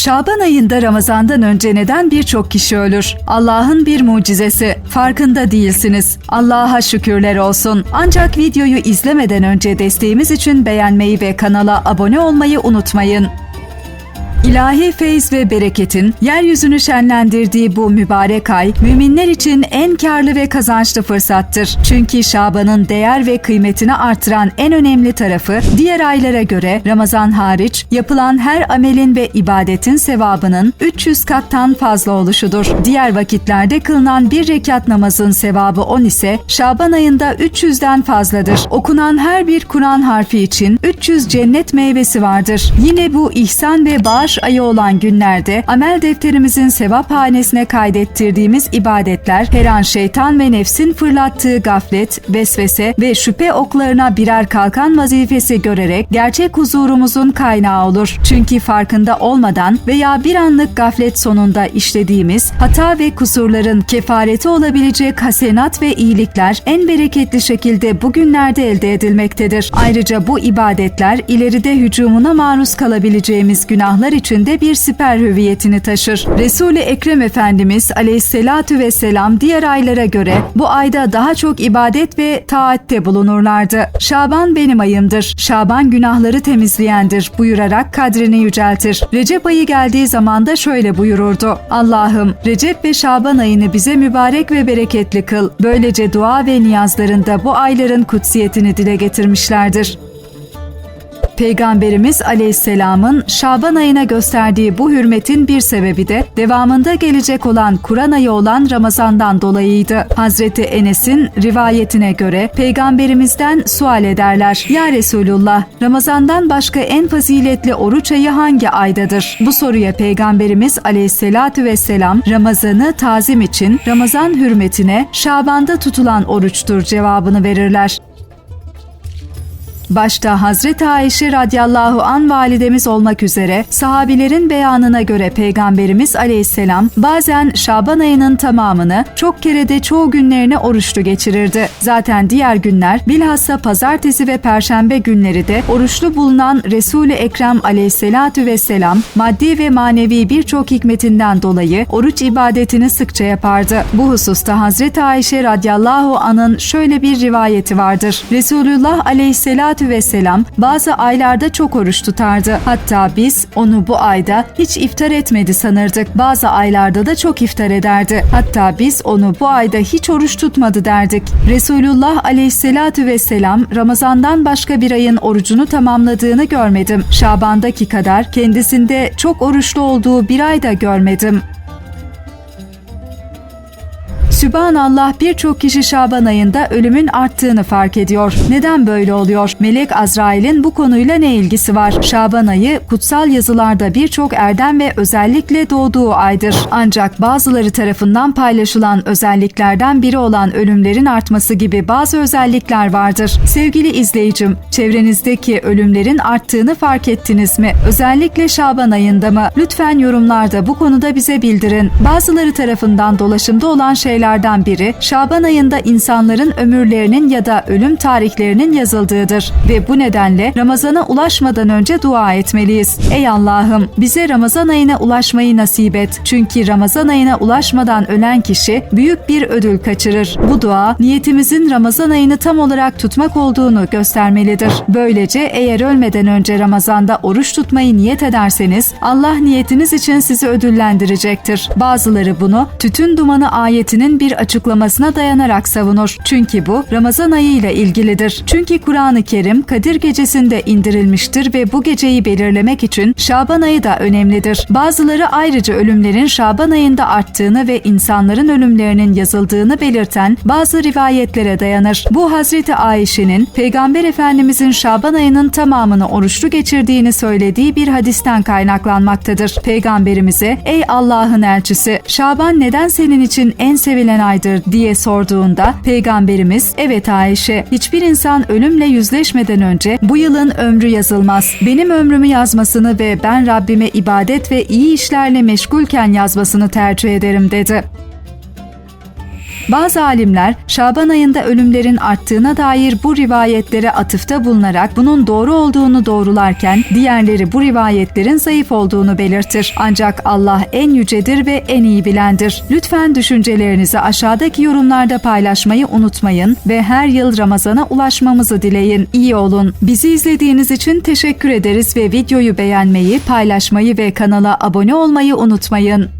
Şaban ayında Ramazan'dan önce neden birçok kişi ölür? Allah'ın bir mucizesi. Farkında değilsiniz. Allah'a şükürler olsun. Ancak videoyu izlemeden önce desteğimiz için beğenmeyi ve kanala abone olmayı unutmayın. İlahi feyz ve bereketin yeryüzünü şenlendirdiği bu mübarek ay, müminler için en karlı ve kazançlı fırsattır. Çünkü Şaban'ın değer ve kıymetini artıran en önemli tarafı, diğer aylara göre Ramazan hariç yapılan her amelin ve ibadetin sevabının 300 kattan fazla oluşudur. Diğer vakitlerde kılınan bir rekat namazın sevabı 10 ise Şaban ayında 300'den fazladır. Okunan her bir Kur'an harfi için 300 cennet meyvesi vardır. Yine bu ihsan ve bağış ayı olan günlerde amel defterimizin sevap hanesine kaydettirdiğimiz ibadetler her an şeytan ve nefsin fırlattığı gaflet, vesvese ve şüphe oklarına birer kalkan vazifesi görerek gerçek huzurumuzun kaynağı olur. Çünkü farkında olmadan veya bir anlık gaflet sonunda işlediğimiz hata ve kusurların kefareti olabilecek hasenat ve iyilikler en bereketli şekilde bugünlerde elde edilmektedir. Ayrıca bu ibadetler ileride hücumuna maruz kalabileceğimiz günahlar içinde bir siper hüviyetini taşır. Resul-i Ekrem Efendimiz aleyhissalatu vesselam diğer aylara göre bu ayda daha çok ibadet ve taatte bulunurlardı. Şaban benim ayımdır. Şaban günahları temizleyendir buyurarak kadrini yüceltir. Recep ayı geldiği zaman da şöyle buyururdu. Allah'ım Recep ve Şaban ayını bize mübarek ve bereketli kıl. Böylece dua ve niyazlarında bu ayların kutsiyetini dile getirmişlerdir. Peygamberimiz Aleyhisselam'ın Şaban ayına gösterdiği bu hürmetin bir sebebi de devamında gelecek olan Kur'an ayı olan Ramazan'dan dolayıydı. Hazreti Enes'in rivayetine göre Peygamberimizden sual ederler. Ya Resulullah, Ramazan'dan başka en faziletli oruç ayı hangi aydadır? Bu soruya Peygamberimiz Aleyhisselatü Vesselam Ramazan'ı tazim için Ramazan hürmetine Şaban'da tutulan oruçtur cevabını verirler. Başta Hazreti Ayşe radıyallahu an validemiz olmak üzere sahabilerin beyanına göre Peygamberimiz aleyhisselam bazen Şaban ayının tamamını çok kere de çoğu günlerini oruçlu geçirirdi. Zaten diğer günler bilhassa pazartesi ve perşembe günleri de oruçlu bulunan Resul-i Ekrem aleyhisselatü vesselam maddi ve manevi birçok hikmetinden dolayı oruç ibadetini sıkça yapardı. Bu hususta Hazreti Ayşe radıyallahu anın şöyle bir rivayeti vardır. Resulullah aleyhisselatü vesselam bazı aylarda çok oruç tutardı. Hatta biz onu bu ayda hiç iftar etmedi sanırdık. Bazı aylarda da çok iftar ederdi. Hatta biz onu bu ayda hiç oruç tutmadı derdik. Resulullah aleyhisselatü vesselam Ramazan'dan başka bir ayın orucunu tamamladığını görmedim. Şaban'daki kadar kendisinde çok oruçlu olduğu bir ay da görmedim. Sübhanallah birçok kişi Şaban ayında ölümün arttığını fark ediyor. Neden böyle oluyor? Melek Azrail'in bu konuyla ne ilgisi var? Şaban ayı kutsal yazılarda birçok erdem ve özellikle doğduğu aydır. Ancak bazıları tarafından paylaşılan özelliklerden biri olan ölümlerin artması gibi bazı özellikler vardır. Sevgili izleyicim, çevrenizdeki ölümlerin arttığını fark ettiniz mi? Özellikle Şaban ayında mı? Lütfen yorumlarda bu konuda bize bildirin. Bazıları tarafından dolaşımda olan şeyler aylardan biri Şaban ayında insanların ömürlerinin ya da ölüm tarihlerinin yazıldığıdır ve bu nedenle Ramazana ulaşmadan önce dua etmeliyiz. Ey Allah'ım bize Ramazan ayına ulaşmayı nasip et. Çünkü Ramazan ayına ulaşmadan ölen kişi büyük bir ödül kaçırır. Bu dua niyetimizin Ramazan ayını tam olarak tutmak olduğunu göstermelidir. Böylece eğer ölmeden önce Ramazanda oruç tutmayı niyet ederseniz Allah niyetiniz için sizi ödüllendirecektir. Bazıları bunu tütün dumanı ayetinin bir açıklamasına dayanarak savunur. Çünkü bu Ramazan ayı ile ilgilidir. Çünkü Kur'an-ı Kerim Kadir gecesinde indirilmiştir ve bu geceyi belirlemek için Şaban ayı da önemlidir. Bazıları ayrıca ölümlerin Şaban ayında arttığını ve insanların ölümlerinin yazıldığını belirten bazı rivayetlere dayanır. Bu Hazreti Ayşe'nin Peygamber Efendimizin Şaban ayının tamamını oruçlu geçirdiğini söylediği bir hadisten kaynaklanmaktadır. Peygamberimize ey Allah'ın elçisi Şaban neden senin için en sevilen aydır diye sorduğunda Peygamberimiz evet Ayşe hiçbir insan ölümle yüzleşmeden önce bu yılın ömrü yazılmaz. Benim ömrümü yazmasını ve ben Rabbime ibadet ve iyi işlerle meşgulken yazmasını tercih ederim dedi. Bazı alimler Şaban ayında ölümlerin arttığına dair bu rivayetlere atıfta bulunarak bunun doğru olduğunu doğrularken diğerleri bu rivayetlerin zayıf olduğunu belirtir. Ancak Allah en yücedir ve en iyi bilendir. Lütfen düşüncelerinizi aşağıdaki yorumlarda paylaşmayı unutmayın ve her yıl Ramazan'a ulaşmamızı dileyin. İyi olun. Bizi izlediğiniz için teşekkür ederiz ve videoyu beğenmeyi, paylaşmayı ve kanala abone olmayı unutmayın.